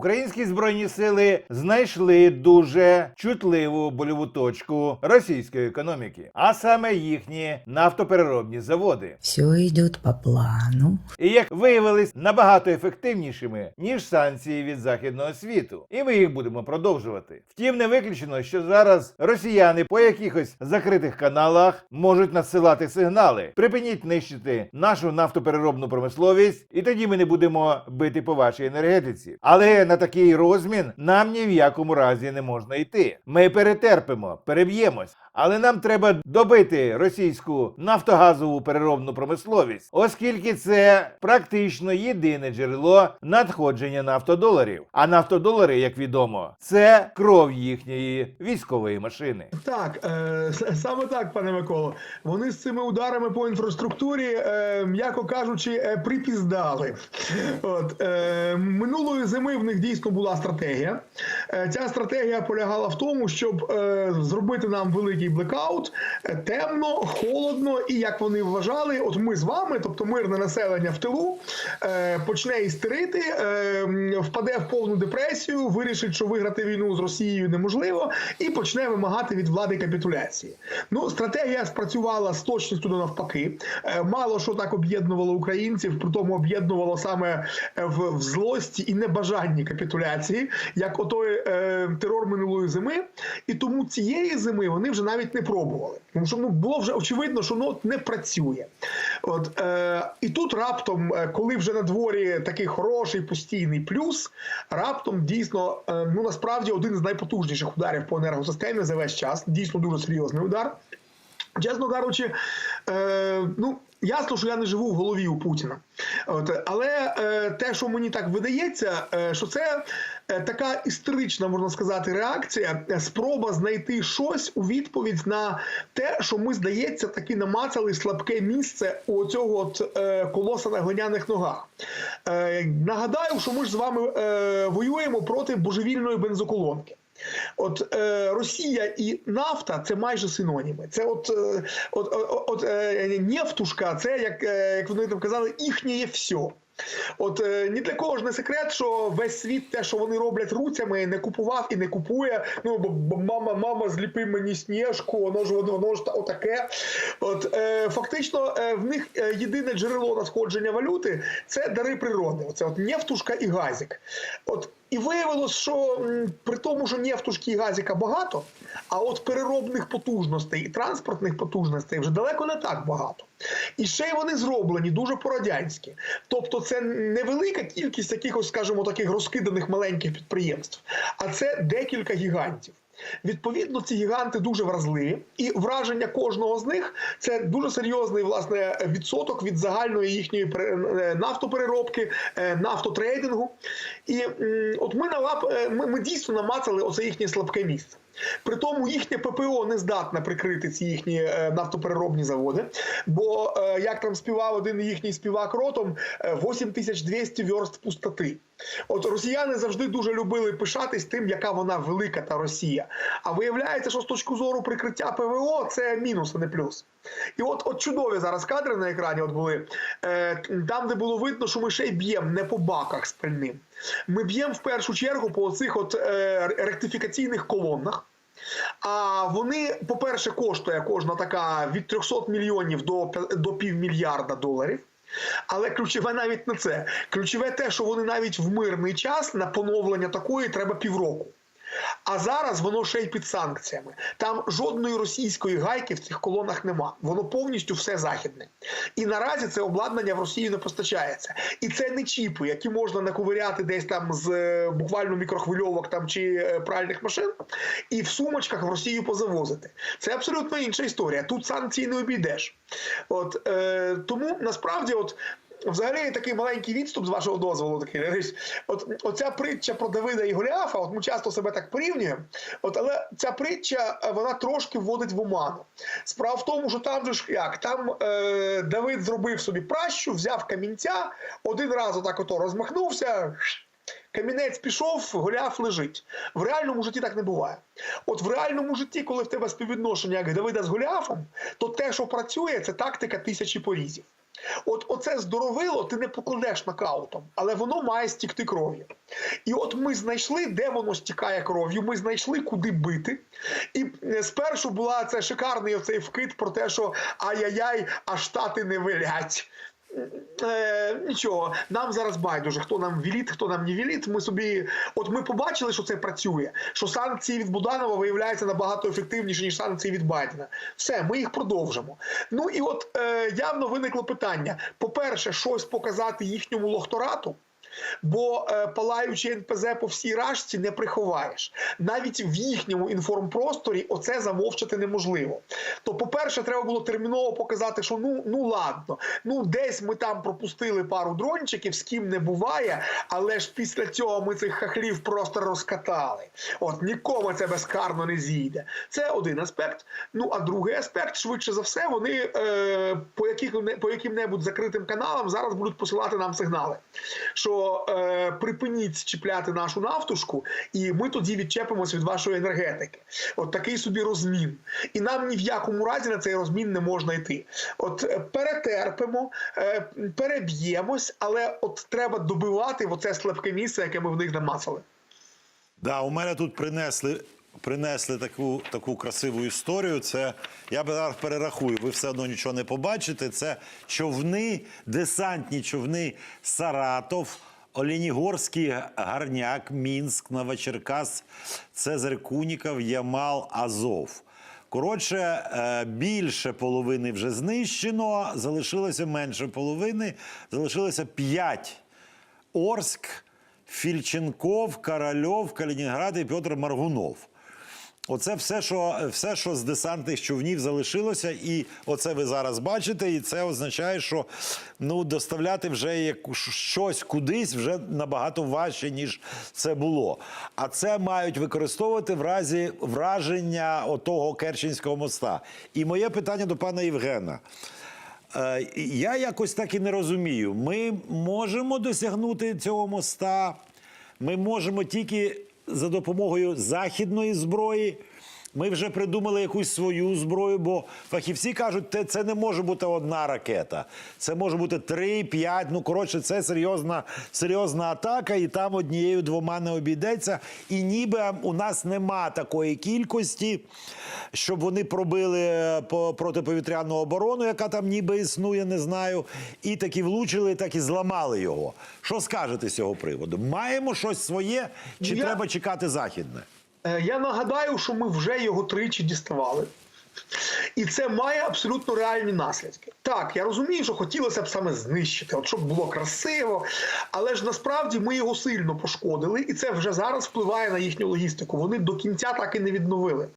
Українські збройні сили знайшли дуже чутливу больову точку російської економіки, а саме їхні нафтопереробні заводи. Все идет по плану. І як виявились набагато ефективнішими ніж санкції від західного світу, і ми їх будемо продовжувати. Втім, не виключено, що зараз росіяни по якихось закритих каналах можуть надсилати сигнали. Припиніть нищити нашу нафтопереробну промисловість, і тоді ми не будемо бити по вашій енергетиці. Але на такий розмін нам ні в якому разі не можна йти. Ми перетерпимо, переб'ємось. Але нам треба добити російську нафтогазову переробну промисловість, оскільки це практично єдине джерело надходження нафтодоларів. А нафтодолари, як відомо, це кров їхньої військової машини. Так, е, саме так, пане Миколо. Вони з цими ударами по інфраструктурі, е, м'яко кажучи, е, припіздали. От, е, минулої зими в них дійсно була стратегія. Е, ця стратегія полягала в тому, щоб е, зробити нам великий блекаут, е, темно, холодно, і як вони вважали, от ми з вами, тобто мирне населення в тилу, почне істерити, впаде в повну депресію, вирішить, що виграти війну з Росією неможливо, і почне вимагати від влади капітуляції. Ну, стратегія спрацювала з точністю до навпаки. Мало що так об'єднувало українців, при тому об'єднувало саме в злості і небажанні капітуляції, як отой е, терор минулої зими. І тому цієї зими вони вже навіть не пробували. Тому що ну було вже очевидно, що воно не працює. От е, і тут раптом, е, коли вже на дворі такий хороший постійний плюс, раптом дійсно, е, ну насправді один з найпотужніших ударів по енергосистемі за весь час. Дійсно дуже серйозний удар. Чесно кажучи, е, ну. Ясно, що я не живу в голові у Путіна. От, але е, те, що мені так видається, е, що це е, така історична, можна сказати, реакція, е, спроба знайти щось у відповідь на те, що ми, здається, таки намацали слабке місце у цього от, е, колоса на глиняних ногах. Е, нагадаю, що ми ж з вами е, воюємо проти божевільної бензоколонки. От е, Росія і нафта це майже синоніми. Це от, е, от, от, от е, нефтушка, це як, е, як вони там казали, їхнє є все. От е, ні для кого ж не секрет, що весь світ те, що вони роблять руцями, не купував і не купує. Ну бо, бо мама, мама, зліпи мені сніжку, воно ж воно, воно ж та- отаке. От е, фактично е, в них е, єдине джерело надходження валюти це дари природи. Оце от нефтушка і газик. От і виявилось, що при тому, що нефтушки і газіка багато, а от переробних потужностей і транспортних потужностей вже далеко не так багато. І ще й вони зроблені дуже по-радянськи. Тобто це невелика кількість якихось, скажімо, таких розкиданих маленьких підприємств, а це декілька гігантів. Відповідно, ці гіганти дуже вразливі, і враження кожного з них це дуже серйозний власне відсоток від загальної їхньої е, нафтопереробки, е, нафтотрейдингу. І от ми на лап ми, ми дійсно намацали оце їхнє слабке місце. При тому їхнє ППО не здатне прикрити ці їхні е, нафтопереробні заводи. Бо е, як там співав один їхній співак ротом, е, 8200 верст пустоти. От росіяни завжди дуже любили пишатись тим, яка вона велика та Росія. А виявляється, що з точки зору прикриття ПВО це мінус, а не плюс. І от, от чудові зараз кадри на екрані от були. Е, там, де було видно, що ми ще й б'ємо не по баках з пальним. Ми б'ємо в першу чергу по цих от е, ректифікаційних колоннах. А вони, по-перше, коштує кожна така від 300 мільйонів до, до півмільярда доларів. Але ключове навіть не це. Ключове те, що вони навіть в мирний час на поновлення такої треба півроку. А зараз воно ще й під санкціями. Там жодної російської гайки в цих колонах нема. Воно повністю все західне. І наразі це обладнання в Росію не постачається. І це не чіпи, які можна наковиряти десь там з е, буквально мікрохвильовок там чи е, пральних машин, і в сумочках в Росію позавозити. Це абсолютно інша історія. Тут санкції не обійдеш. От е, тому насправді, от. Взагалі такий маленький відступ з вашого дозволу. Такий. От оця притча про Давида і Голіафа, от ми часто себе так порівнюємо. От, але ця притча е, вона трошки вводить в оману. Справа в тому, що там же ж як там е, Давид зробив собі пращу, взяв камінця, один раз отак ото розмахнувся. Камінець пішов, Голіаф лежить. В реальному житті так не буває. От в реальному житті, коли в тебе співвідношення як Давида з Голіафом, то те, що працює, це тактика тисячі порізів. От оце здоровило ти не покладеш нокаутом, але воно має стікти кров'ю. І от ми знайшли, де воно стікає кров'ю. Ми знайшли, куди бити. І е, спершу була це шикарний оцей вкид про те, що ай-яй-яй, а штати не вилять. Е, нічого, нам зараз байдуже, хто нам віліт, хто нам не віліт. Ми собі, от ми побачили, що це працює. Що санкції від Буданова виявляються набагато ефективніші, ніж санкції від Байдена. Все, ми їх продовжимо. Ну і от е, явно виникло питання: по-перше, щось показати їхньому лохторату. Бо е, палаючи НПЗ по всій рашці не приховаєш. Навіть в їхньому інформпросторі оце замовчати неможливо. То, по-перше, треба було терміново показати, що ну, ну ладно, ну десь ми там пропустили пару дрончиків, з ким не буває, але ж після цього ми цих хахлів просто розкатали. От нікому це безкарно не зійде. Це один аспект. Ну а другий аспект, швидше за все, вони е, по яких по яким-небудь закритим каналам зараз будуть посилати нам сигнали. Що е, припиніть чіпляти нашу нафтушку, і ми тоді відчепимось від вашої енергетики. От такий собі розмін. І нам ні в якому разі на цей розмін не можна йти. От е, перетерпимо, е, переб'ємось, але от треба добивати в оце слабке місце, яке ми в них намацали. Да, у мене тут принесли. Принесли таку таку красиву історію. Це я би зараз перерахую. Ви все одно нічого не побачите. Це човни, десантні човни Саратов, Олінігорський Гарняк, Мінськ, Новочеркас, Цезар Куніков, Ямал, Азов. Коротше, е, більше половини вже знищено, залишилося менше половини, залишилося п'ять. Орськ, Фільченков, Корольов, Калінінград і Петр Маргунов. Оце все, що все, що з десантних човнів залишилося, і оце ви зараз бачите, і це означає, що ну доставляти вже яку- щось кудись вже набагато важче, ніж це було. А це мають використовувати в разі враження отого Керченського моста. І моє питання до пана Євгена. Е, Я якось так і не розумію. Ми можемо досягнути цього моста. Ми можемо тільки за допомогою західної зброї. Ми вже придумали якусь свою зброю, бо фахівці кажуть, те- це не може бути одна ракета. Це може бути три, п'ять. Ну коротше, це серйозна, серйозна атака, і там однією двома не обійдеться. І ніби у нас нема такої кількості, щоб вони пробили е, по протиповітряну оборону, яка там ніби існує, не знаю. І таки влучили, так і зламали його. Що скажете з цього приводу? Маємо щось своє, чи Я- треба чекати західне? Е, Я нагадаю, що ми вже його тричі діставали. І це має абсолютно реальні наслідки. Так, я розумію, що хотілося б саме знищити, от щоб було красиво, але ж насправді ми його сильно пошкодили, і це вже зараз впливає на їхню логістику. Вони до кінця так і не відновили.